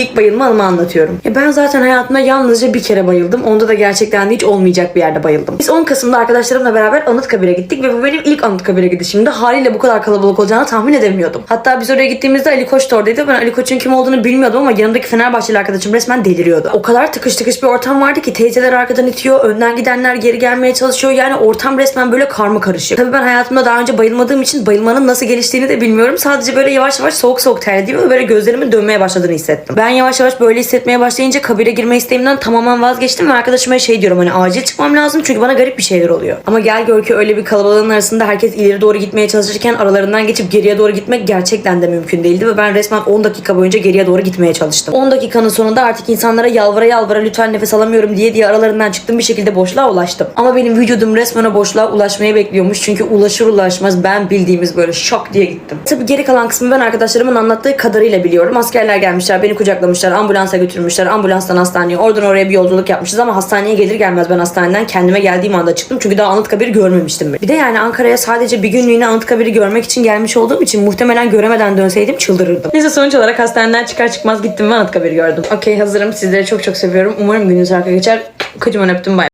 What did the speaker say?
İlk bayılma anımı anlatıyorum. Ya ben zaten hayatımda yalnızca bir kere bayıldım. Onda da gerçekten hiç olmayacak bir yerde bayıldım. Biz 10 Kasım'da arkadaşlarımla beraber Anıtkabir'e gittik ve bu benim ilk Anıtkabir'e gidişimdi. Haliyle bu kadar kalabalık olacağını tahmin edemiyordum. Hatta biz oraya gittiğimizde Ali Koç da oradaydı. Ben Ali Koç'un kim olduğunu bilmiyordum ama yanımdaki Fenerbahçeli arkadaşım resmen deliriyordu. O kadar tıkış tıkış bir ortam vardı ki teyzeler arkadan itiyor, önden gidenler geri gelmeye çalışıyor. Yani ortam resmen böyle karma karışık. Tabii ben hayatımda daha önce bayılmadığım için bayılmanın nasıl geliştiğini de bilmiyorum. Sadece böyle yavaş yavaş soğuk soğuk terlediğimi ve böyle gözlerimin dönmeye başladığını hissettim. Ben yavaş yavaş böyle hissetmeye başlayınca kabire girme isteğimden tamamen vazgeçtim ve arkadaşıma şey diyorum hani acil çıkmam lazım çünkü bana garip bir şeyler oluyor. Ama gel gör ki öyle bir kalabalığın arasında herkes ileri doğru gitmeye çalışırken aralarından geçip geriye doğru gitmek gerçekten de mümkün değildi ve ben resmen 10 dakika boyunca geriye doğru gitmeye çalıştım. 10 dakikanın sonunda artık insanlara yalvara yalvara lütfen nefes alamıyorum diye diye aralarından çıktım bir şekilde boşluğa ulaştım. Ama benim vücudum resmen o boşluğa ulaşmayı bekliyormuş çünkü ulaşır ulaşmaz ben bildiğimiz böyle şok diye gittim. Tabii geri kalan kısmı ben arkadaşlarımın anlattığı kadarıyla biliyorum. Askerler gelmişler, beni kucaklamışlar, ambulansa götürmüşler, ambulanstan hastaneye, oradan oraya bir yolculuk yapmışız ama hastaneye gelir gelmez ben hastaneden kendime geldiğim anda çıktım. Çünkü daha Anıtkabir'i görmemiştim. Bir de yani Ankara'ya sadece bir günlüğüne Anıtkabir'i görmek için gelmiş olduğum için muhtemelen göremeden dönseydim çıldırırdım. Neyse sonuç olarak hastaneden çıkar çıkmaz gittim ve Anıtkabir'i gördüm. Okey hazırım. Sizleri çok çok seviyorum. Umarım gününüz harika geçer. Kocaman öptüm bay.